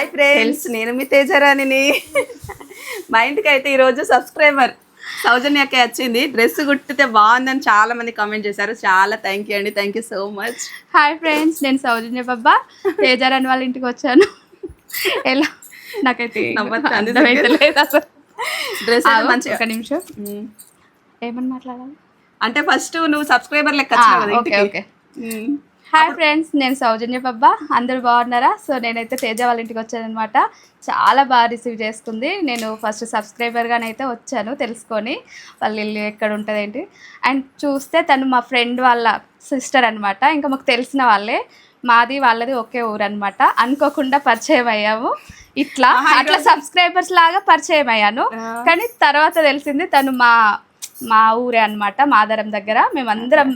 Hi friends నేను మీ తేజరాణిని. మా ఇంటికి అయితే ఈరోజు సబ్స్క్రైబర్ సౌజన్యకి వచ్చింది. డ్రెస్ కుట్టితే బాగుందని చాలా మంది కామెంట్ చేశారు. చాలా థ్యాంక్ యూ అండి. Thank you so much hi friends నేను సౌజన్య బాబా. తేజారాని వాళ్ళ ఇంటికి వచ్చాను. ఎలా? నాకైతే డ్రెస్ మంచిగా. ఒక నిమిషం. ఏమని మాట్లాడాలి? అంటే ఫస్ట్ నువ్వు సబ్స్క్రైబర్ లెక్క ఓకే ఓకే. హాయ్ ఫ్రెండ్స్ నేను సౌజన్య బాబా అందరూ బాగున్నారా? సో నేనైతే తేజ వాళ్ళ ఇంటికి వచ్చానమాట చాలా బాగా రిసీవ్ చేసుకుంది. నేను ఫస్ట్ సబ్స్క్రైబర్గానైతే వచ్చాను తెలుసుకొని. వాళ్ళ ఇల్లు ఎక్కడ ఉంటుంది ఏంటి అండ్ చూస్తే తను మా ఫ్రెండ్ వాళ్ళ సిస్టర్ అనమాట ఇంకా మాకు తెలిసిన వాళ్ళే. మాది వాళ్ళది ఒకే ఊరు అనమాట అనుకోకుండా పరిచయం అయ్యాము. ఇట్లా అట్లా సబ్స్క్రైబర్స్ లాగా పరిచయం అయ్యాను. కానీ తర్వాత తెలిసింది తను మా మా ఊరే అనమాట మాదరం దగ్గర. మేమందరం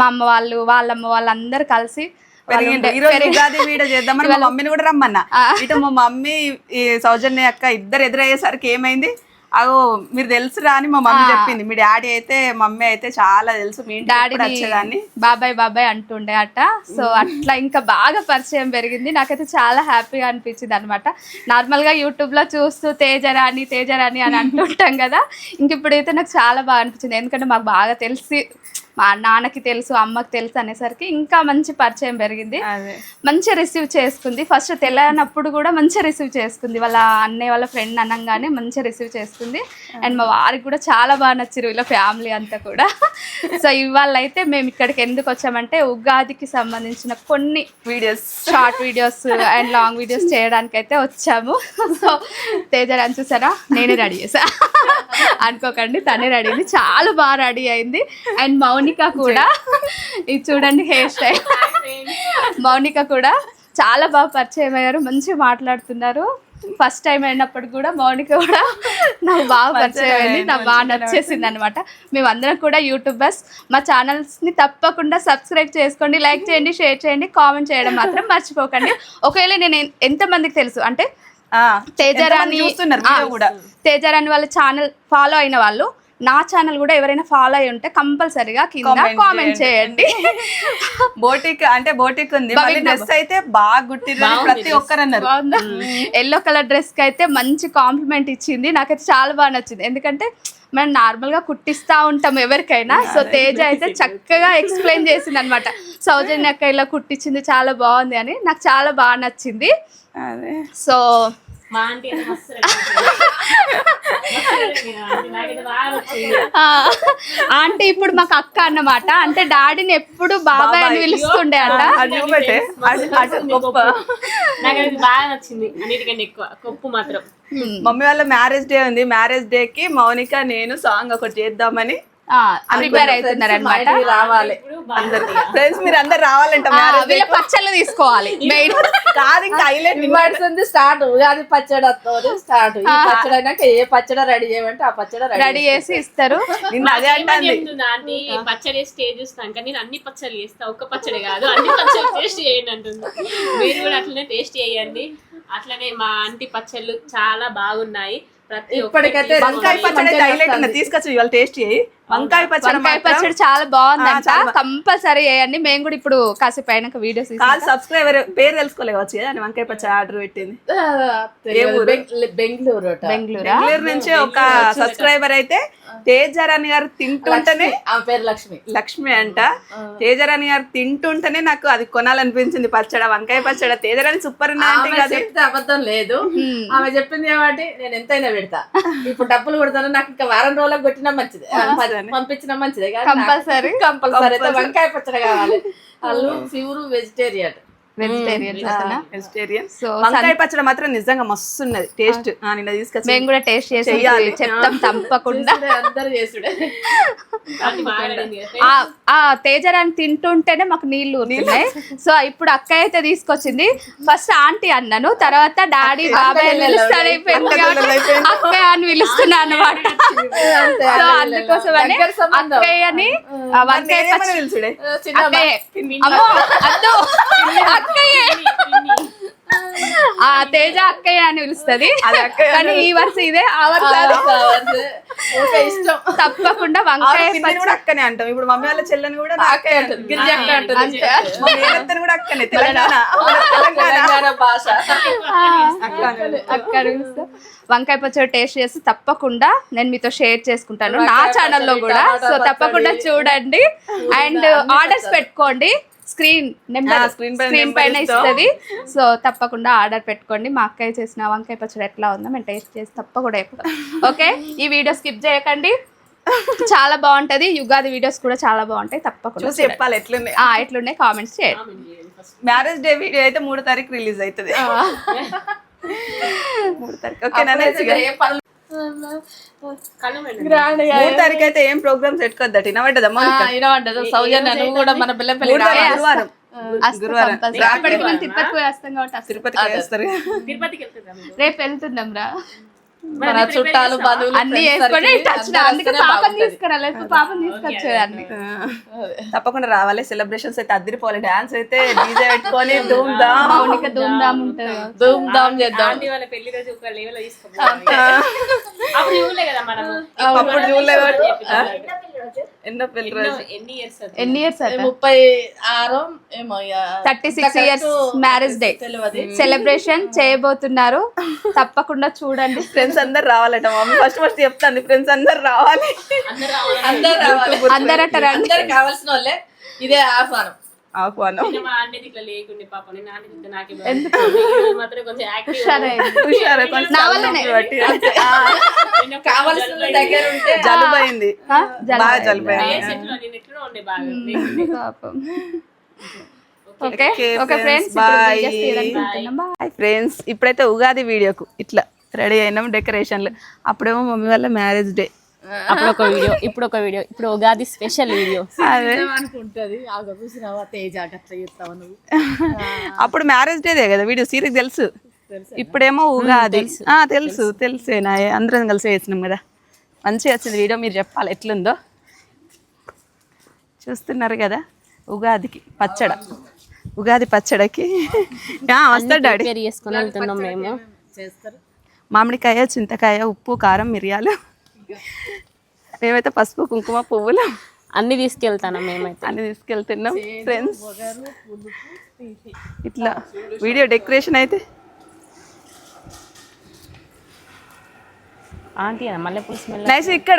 మా అమ్మ వాళ్ళు వాళ్ళమ్మ వాళ్ళందరూ కలిసి వీడియో చేద్దామని మా మమ్మీని కూడా రమ్మన్నా. ఇటు మా మమ్మీ ఈ సౌజన్య అక్క ఇద్దరు ఎదురయ్యేసరికి ఏమైంది? అగో మీరు తెలుసురా అని మా మమ్మీ చెప్పింది. మీ డాడీ అయితే మమ్మీ అయితే చాలా తెలుసు మీ డాడీని వచ్చేదాన్ని. బాబాయ్ బాబాయ్ అంటుండే అట. సో అట్లా ఇంకా బాగా పరిచయం పెరిగింది. నాకైతే చాలా హ్యాపీగా అనిపించింది అనమాట నార్మల్గా యూట్యూబ్లో చూస్తూ తేజరాని తేజరాని అని అంటుంటాం కదా. ఇంక ఇప్పుడైతే నాకు చాలా బాగా అనిపించింది. ఎందుకంటే మాకు బాగా తెలిసి మా నాన్నకి తెలుసు అమ్మకి తెలుసు అనేసరికి ఇంకా మంచి పరిచయం పెరిగింది. మంచిగా రిసీవ్ చేసుకుంది. ఫస్ట్ తెల్లనప్పుడు కూడా మంచిగా రిసీవ్ చేసుకుంది. వాళ్ళ అన్నయ్య వాళ్ళ ఫ్రెండ్ అనగానే మంచిగా రిసీవ్ చేసుకుంది. అండ్ మా వారికి కూడా చాలా బాగా నచ్చారు వీళ్ళ ఫ్యామిలీ అంతా కూడా. సో ఇవాళ అయితే మేము ఇక్కడికి ఎందుకు వచ్చామంటే ఉగాదికి సంబంధించిన కొన్ని videos short videos and long videos చేయడానికి అయితే వచ్చాము. సో తేజరాని చూసారా? నేనే రెడీ చేసా. అనుకోకండి తనే రెడీ అయింది. చాలా బాగా రెడీ అయింది. అండ్ మౌనిక కూడా ఇది చూడండి హెయిర్ స్టైల్ మౌనిక కూడా చాలా బాగా పరిచయం అయ్యారు మంచిగా మాట్లాడుతున్నారు. ఫస్ట్ టైం అయినప్పుడు కూడా మౌనిక కూడా నాకు బాగా పరిచయం అయింది నాకు బాగా నచ్చేసింది అనమాట మేమందరం కూడా యూట్యూబర్స్ మా ఛానల్స్ని తప్పకుండా సబ్స్క్రైబ్ చేసుకోండి లైక్ చేయండి షేర్ చేయండి కామెంట్ చేయడం మాత్రం మర్చిపోకండి. ఒకవేళ నేను ఎంతమందికి తెలుసు అంటే తేజరాని చూస్తున్నారు కూడా? తేజరాని వాళ్ళ ఛానల్ ఫాలో అయిన వాళ్ళు నా ఛానల్ కూడా ఎవరైనా ఫాలో అయి ఉంటే కంపల్సరీగా కింద కామెంట్ చేయండి. బోటిక్ అంటే బోటిక్ ఉంది. మళ్ళీ డ్రెస్ అయితే బాగా అని ప్రతి ఒక్కరు అన్నారు బాగుందా? ఎల్లో కలర్ డ్రెస్కి అయితే మంచి కాంప్లిమెంట్ ఇచ్చింది. నాకైతే చాలా బాగా నచ్చింది. ఎందుకంటే మనం నార్మల్గా కుట్టిస్తా ఉంటాం ఎవరికైనా. సో తేజ అయితే చక్కగా ఎక్స్ప్లెయిన్ చేసింది అనమాట సౌజన్య అక్క ఇలా కుట్టించింది చాలా బాగుంది అని నాకు చాలా బాగా నచ్చింది. అదే. సో మా ఆంటీ ఆంటీ ఇప్పుడు మాకు అక్క అన్నమాట. అంటే డాడీని ఎప్పుడు బాబాయ్ అని పిలుస్తుండే అంట. అటు అటు బాగా నచ్చింది. అన్నిటికంటే ఎక్కువ. కొప్పు మాత్రం. మమ్మీ వాళ్ళ మ్యారేజ్ డే ఉంది. మ్యారేజ్ డే కి మౌనిక నేను సాంగ్ ఒకటి చేద్దామని ప్రిపేర్ అవుతున్నారు అనమాట రావాలి. ఫ్రెండ్స్ మీరు అందరు రావాలంట వీళ్ళ పచ్చళ్ళు తీసుకోవాలి. మెయిన్ కాదు ఇంకా హైలైట్ పడుతుంది స్టార్ట్ ఉగాది పచ్చడి వస్తుంది స్టార్ట్ ఈ పచ్చడి అయినాక ఏ పచ్చడి రెడీ చేయమంటే ఆ పచ్చడి రెడీ చేసి ఇస్తారు. నిన్న అదే పచ్చడి స్టేజ్ చూస్తాం కానీ నేను అన్ని పచ్చళ్ళు చేస్తా ఒక్క పచ్చడి కాదు అన్ని పచ్చళ్ళు టేస్ట్ చేయండి అంటుంది. మీరు కూడా అట్లనే టేస్ట్ చేయండి. అట్లనే మా ఆంటీ పచ్చళ్ళు చాలా బాగున్నాయి. ప్రతి ఇప్పటికైతే ఒక్కటి వంకాయ పచ్చడి హైలైట్ తీసుకొచ్చి ఇవాళ టేస్ట్ చేయి. వంకాయ పచ్చడి వంకాయ పచ్చడి చాలా బాగుందంట. ఆ, చాలా బా- కంపల్సరీ చేయండి. మేము కూడా ఇప్పుడు కాసేపు అయినాక వీడియోస్ కాదు సబ్స్క్రైబర్ పేరు తెలుసుకోలేవచ్చు కదా అని వంకాయ పచ్చడి ఆర్డర్ పెట్టింది? బెంగళూరు. బెంగళూరు? బెంగళూరు నుంచి ఒక సబ్స్క్రైబర్ అయితే తేజరాణి గారు తింటుంటేనే ఆమె పేరు లక్ష్మి. లక్ష్మి అంట. తేజరాణి గారు తింటుంటేనే నాకు అది కొనాలనిపించింది. పచ్చడి వంకాయ పచ్చడి. తేజరాణి సూపర్ అబద్ధం లేదు. ఆమె చెప్పింది ఏమంటే నేను ఎంతైనా పెడతా. ఇప్పుడు డబ్బులు కొడతాను నాకు ఇంకా వారం రోజులకు కొట్టినా మంచిది. పంపించినా మంచిదే Compulsory. కంపల్సరీ. వంకాయ పచ్చడి కావాలి. వాళ్ళు pure vegetarian. Vegetarian vegetarian so వంకాయ పచ్చడి మాత్రం నిజంగా మస్తు ఉన్నది టేస్ట్ నిన్న తీసుకొచ్చి మేము కూడా టేస్ట్ చేసి. చెప్తాం తప్పకుండా. ఆ- ఆ తేజరాని తింటుంటేనే మాకు నీళ్ళు ఊరుతున్నాయి. సో ఇప్పుడు అక్కయ్య అయితే తీసుకొచ్చింది. ఫస్ట్ ఆంటీ అన్నాను. తర్వాత డాడీ బాబాయ్ కాబట్టి అక్కయ్య అని పిలుస్తున్నా అనమాట సో అందుకోసం అని. అక్కయ్యని వంకాయ పచ్చడి అమ్మో అక్కయ్య. ఆ తేజ అక్కయ్య అని పిలుస్తుంది. అది అక్కయ్య కానీ ఈ వరుస ఇదే ఆ వరుస ఇష్టం. తప్పకుండా వంకాయ కూడా అక్కనే అంటాం. ఇప్పుడు మమ్మీ వాళ్ళ చెల్లెని కూడా నా అక్కే అంటుంది. గిరిజ అక్క అంటుంది. అంతే. మా మేనత్తని కూడా అక్కనే తెలంగాణ. భాష. అక్క. వంకాయ పచ్చడి టేస్ట్ చేసి తప్పకుండా నేను మీతో షేర్ చేసుకుంటాను. నా ఛానల్లో కూడా. సో తప్పకుండా. చూడండి. అండ్ ఆర్డర్స్ పెట్టుకోండి. స్క్రీన్ నెంబర్ స్క్రీన్ పైన ఇస్తాం. ఇస్తుంది. సో తప్పకుండా ఆర్డర్ పెట్టుకోండి. మా అక్కయ్య చేసిన వంకాయ పచ్చడి ఎట్లా ఉందో మేము టేస్ట్ చేసి తప్పకుండా ఓకే? ఈ వీడియో స్కిప్ చేయకండి. చాలా బాగుంటది. యుగాది వీడియోస్ కూడా చాలా బాగుంటాయి. తప్పకుండా చూసి చెప్పాలి ఎట్లున్నాయి? ఆ, ఎట్లున్నాయి? కామెంట్స్ చేయండి. మ్యారేజ్ డే వీడియో అయితే మూడో తారీఖు రిలీజ్ అవుతుంది. మూడు తారీఖు. ఓకే మెండు. తారీఖు అయితే ఏం ప్రోగ్రామ్స్ పెట్టుకోద్దట వినబడ్డదా మౌనిక? సౌజన్య నువ్వు కూడా మన పిల్ల గురువారం. గురువారం. తిరుపతికి పోయి వస్తాం కాబట్టి. తిరుపతికి? రేపు వెళ్తున్నాం రా మన చుట్టాలు బంధువులు అన్ని వేసుకొని టచ్ అందుకే వస్తేనే పాపం బాగుంటది. తీసుకురా లేకపోతే పాపం తీసుకొచ్చేదాన్ని తప్పకుండా రావాలి. సెలబ్రేషన్స్ అయితే అద్దరిపోవాలి. డాన్స్ అయితే డీజే పెట్టుకొని ధూమ్ ధామ్ మౌనిక ధూమ్ధామ్ ఉంటది. ధూమ్ ధామ్ చేద్దాం. వాళ్ళ పెళ్ళి రోజు ఒక లెవెల్ తీసుకోవాలి అప్పుడు చూడలే కదా మనము. అప్పుడు చూడలే కాబట్టి. ఎన్నో పెళ్ళి ఇయర్స్ ఎన్ని ఇయర్స్ ముప్పై ఆరో ఏమో thirty six years marriage day celebration చేయబోతున్నారు. తప్పకుండా చూడండి. ఫ్రెండ్స్ అందరు రావాలట మమ్మీ ఫస్ట్ ఫస్ట్ చెప్తాను ఫ్రెండ్స్ అందరు రావాలి. అందరూ రావాలి. అందరు రండి. అందరు కావాల్సిన వాళ్ళే. ఇదే ఆహ్వానం. ఆహ్వానం. హుషారైంది. హుషారు, కావాల్సిన దగ్గర ఉంటే జలుబు అయింది ఆ, జలుబు బాగా జలుబు అయింది ఎట్లా నేను ఎట్లా ఉండే బాగా. పాపం. Okay. Okay, okay friends, friends. Bye friends ఇప్పుడైతే ఉగాది వీడియోకు ఇట్లా రెడీ అయినాం డెకరేషన్లు. అప్పుడేమో మమ్మీ వాళ్ళ మ్యారేజ్ డే. అప్పుడు ఒక వీడియో ఇప్పుడు ఒక వీడియో ఇప్పుడు ఉగాది స్పెషల్ వీడియో. అనుకుంటది. తేజ అప్పుడు మ్యారేజ్ డేదే కదా వీడియో సీరియస్ తెలుసు. ఇప్పుడేమో ఉగాది ఆ, తెలుసు తెలుసేనా అందరం కలిసి వేసినాం కదా. మంచిగా వచ్చింది వీడియో మీరు చెప్పాలి ఎట్లుందో. చూస్తున్నారు కదా ఉగాదికి పచ్చడ. ఉగాది పచ్చడకి. ఆ, వస్తాడు డాడీ. చేసుకొని వెళ్తున్నాం మేము. చేస్తారు? మామిడికాయ చింతకాయ ఉప్పు కారం మిరియాలు. మేమైతే పసుపు కుంకుమ పువ్వులు. అన్ని తీసుకెళ్తాను మేమైతే. అన్ని తీసుకెళ్తున్నాం ఫ్రెండ్స్ ఇట్లా వీడియో డెకరేషన్ అయితే ఆంటీ మల్లెపూల స్మెల్ నైస్ ఇక్కడ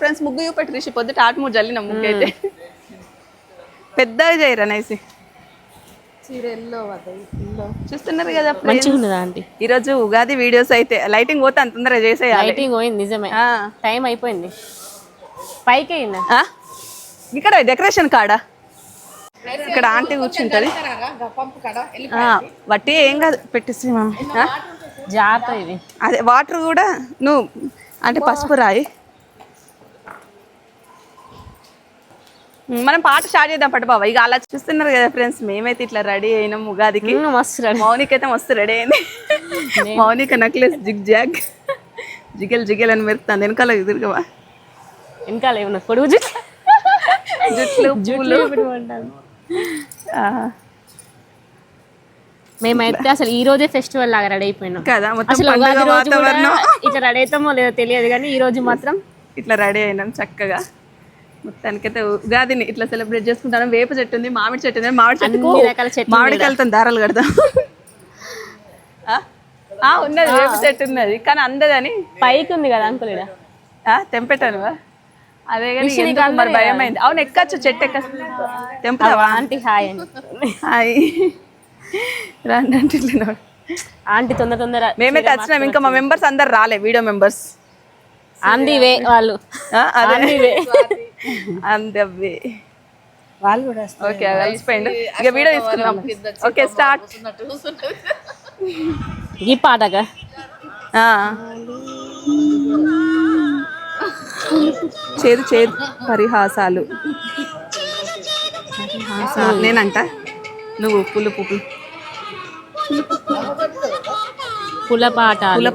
ఫ్రెండ్స్ ముగ్గు చూపెట్టి రిషి పొద్దుట ఆట మూడు జల్లిన ముగ్గు అయితే పెద్దగా చేయరా నైసి? చూస్తున్నారు కదా. మంచిగా ఉన్నదా ఆంటీ? ఈరోజు ఉగాది వీడియోస్ అయితే లైటింగ్ పోతే అంత తొందరగా చేసేయాలి. లైటింగ్ పోయింది నిజమే. ఆ. టైం అయిపోయింది. పైకి అయిందా? ఇక్కడ డెకరేషన్ కాడా? ఇక్కడ ఆంటీ కూర్చుంటది. వట్టి ఏం కాదు పెట్టేసి ఇది. అదే వాటర్ కూడా నువ్వు అంటే పసుపు రాయి. మనం పాట స్టార్ట్ చేద్దాం పట్టు బాబా. ఇక అలా చూస్తున్నారు కదా ఫ్రెండ్స్ మేమైతే ఇట్లా రెడీ అయినాం ఉగాదికి. మస్తు రెడీ. మౌనిక అయితే మస్తు రెడీ అయింది. Mounika necklace zig zag. జిగెల్ జిగెల్ అని మెరుతుంది వెనకాల ఎదురుగా వెనకాల ఏమన్నా? పొడుగు జుట్లు ఆ, మేమైతే అసలు ఈ రోజే ఫెస్టివల్ లాగా రెడీ అయిపోయినాం. కదా మొత్తం అసలు పండుగ ఉగాది రోజు కూడా వాతావరణం. ఇట్లా రెడీ అవుతామో లేదో తెలియదు కానీ ఈ రోజు మాత్రం ఇట్లా రెడీ అయినాం చక్కగా. మొత్తానికైతే ఉగాదిని ఇట్లా సెలబ్రేట్ చేసుకుంటాను. వేప చెట్టు ఉంది మామిడి చెట్టు ఉంది. మామిడి అన్ని రకాల మామిడికాయలతో దారాలు కడతాం. ఆ? ఆ, ఉన్నది వేప చెట్టు ఉన్నది. కానీ అందదని. పైకి ఉంది కదా అంకుల్ ఆ, తెంపెట్టాను అదే కానీ మరి భయం అయింది అవును ఎక్కచ్చు చెట్టు ఎక్క తెంపుతావా ఆంటీ హాయ్ హాయ్. రండి అంటే. ఆంటీ తొందర తొందర మేమైతే వచ్చినాం ఇంకా మా మెంబర్స్ అందరు రాలే వీడియో మెంబర్స్. ఆంటీ వే వాళ్ళు. అదే. ఆంటీ వే. అందవే వాళ్ళు కూడా ఓకే కలిసిపోయిండు ఇక వీడియో తీసుకుందాం. Okay start. ఈ పాటగా? చేదు చేదు. పరిహాసాలు. పరిహాసాలు. నేనంట. నువ్వు పులు పువ్వు పుల పాట పుల